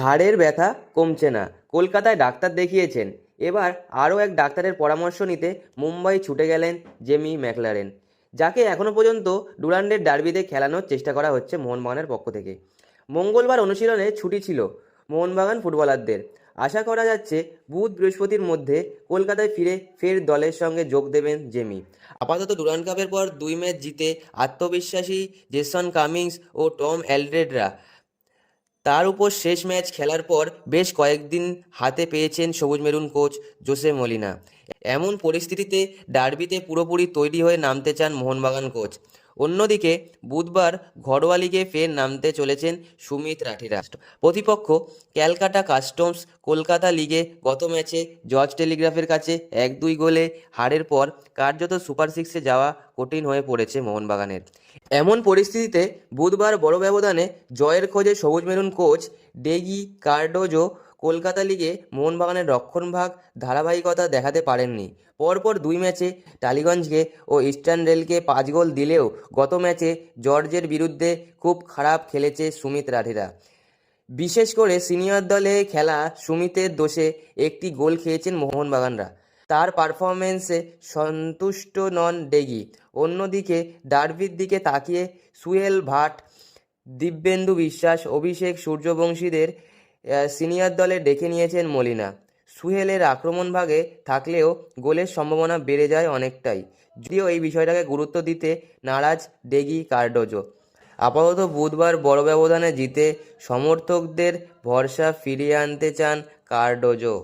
ঘাড়ের ব্যথা কমছে না। কলকাতায় ডাক্তার দেখিয়েছেন। এবার আরও এক ডাক্তারের পরামর্শ নিতে মুম্বাই ছুটে গেলেন জেমি ম্যাকলারেন, যাকে এখনও পর্যন্ত ডুরান্ডের ডার্বিতে খেলানোর চেষ্টা করা হচ্ছে মোহনবাগানের পক্ষ থেকে। মঙ্গলবার অনুশীলনে ছুটি ছিল মোহনবাগান ফুটবলারদের। আশা করা যাচ্ছে বুধ বৃহস্পতির মধ্যে কলকাতায় ফিরে ফের দলের সঙ্গে যোগ দেবেন জেমি। আপাতত ডুরান্ড কাপের পর দুই ম্যাচ জিতে আত্মবিশ্বাসী জেসন কামিংস ও টম অ্যালড্রেডরা তার উপর শেষ ম্যাচ খেলার পর বেশ কয়েকদিন হাতে পেয়েছেন সবুজ মেরুন কোচ জোসে মলিনা। এমন পরিস্থিতিতে ডার্বিতে পুরোপুরি তৈরি হয়ে নামতে চান মোহনবাগান কোচ। অন্যদিকে বুধবার ঘরোয়া লিগে ফের নামতে চলেছেন সুমিত রাঠিরা। প্রতিপক্ষ ক্যালকাটা কাস্টমস কলকাতা লিগে গত ম্যাচে জর্জ টেলিগ্রাফের কাছে এক দুই গোলে হারের পর কার্যত সুপার সিক্সে যাওয়া কঠিন হয়ে পড়েছে মোহনবাগানের। এমন পরিস্থিতিতে বুধবার বড় ব্যবধানে জয়ের খোঁজে সবুজ মেরুন কোচ ডেগি কার্ডোজো কলকাতা লিগে মোহনবাগানের রক্ষণভাগ ধারাবাহিকতা দেখাতে পারেননি। পরপর দুই ম্যাচে টালিগঞ্জকে ও ইস্টার্ন রেলকে পাঁচ গোল দিলেও গত ম্যাচে জর্জের বিরুদ্ধে খুব খারাপ খেলেছে সুমিত রাঠিরা বিশেষ করে সিনিয়র দলে খেলা সুমিতের দোষে একটি গোল খেয়েছেন মোহনবাগানরা। তার পারফরমেন্সে সন্তুষ্ট নন ডেগি। অন্যদিকে ডার্বির দিকে তাকিয়ে সুয়েল ভাট, দিব্যেন্দু বিশ্বাস, অভিষেক সূর্যবংশীদের সিনিয়র দলে ডেকে নিয়েছেন মলিনা। সুহেলের আক্রমণ ভাগে থাকলেও গোলের সম্ভাবনা বেড়ে যায় অনেকটাই। যদিও এই বিষয়টাকে গুরুত্ব দিতে নারাজ ডেগি কার্ডোজো। আপাতত বুধবার বড় ব্যবধানে জিতে সমর্থকদের ভরসা ফিরিয়ে আনতে চান কার্ডোজো।